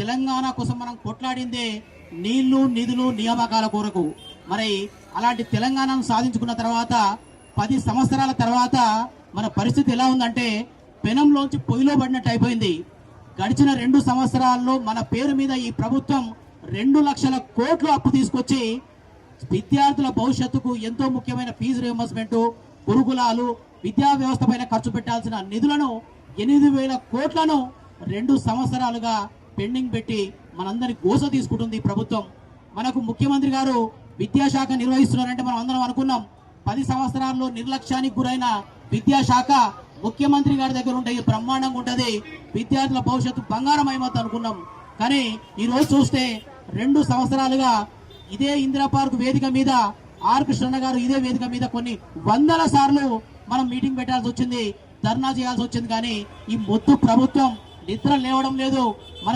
తెలంగాణ కోసం మనం కొట్లాడిందే నీళ్ళు నిధులు నియామకాల కొరకు. మరి అలాంటి తెలంగాణను సాధించుకున్న తర్వాత పది సంవత్సరాల తర్వాత మన పరిస్థితి ఎలా ఉందంటే పెనంలోంచి పొయ్యిలో పడినట్టు అయిపోయింది. గడిచిన రెండు సంవత్సరాల్లో మన పేరు మీద ఈ ప్రభుత్వం రెండు లక్షల కోట్లు అప్పు తీసుకొచ్చి విద్యార్థుల భవిష్యత్తుకు ఎంతో ముఖ్యమైన ఫీజు రియంబర్స్మెంట్ గురుకులాలు విద్యా వ్యవస్థ పైన ఖర్చు పెట్టాల్సిన నిధులను ఎనిమిది వేల కోట్లను రెండు సంవత్సరాలుగా పెండింగ్ పెట్టి మనందరి గోస తీసుకుంటుంది ప్రభుత్వం. మనకు ముఖ్యమంత్రి గారు విద్యాశాఖ నిర్వహిస్తున్నారంటే మనం అందరం అనుకున్నాం. పది సంవత్సరాల్లో నిర్లక్ష్యానికి గురైన విద్యాశాఖ ముఖ్యమంత్రి గారి దగ్గర ఉంటే బ్రహ్మాండంగా ఉంటది. విద్యార్థుల భవిష్యత్తు బంగారం అయిపోతుంది అనుకున్నాం. కానీ ఈ రోజు చూస్తే రెండు సంవత్సరాలుగా ఇదే ఇందిరా పార్క్ వేదిక మీద ఆర్ కృష్ణ గారు ఇదే వేదిక మీద కొన్ని వందల సార్లు మనం మీటింగ్ పెట్టాల్సి వచ్చింది ధర్నా చేయాల్సి వచ్చింది. కానీ ఈ మొత్తం ప్రభుత్వం నిద్ర లేవడం లేదు. మన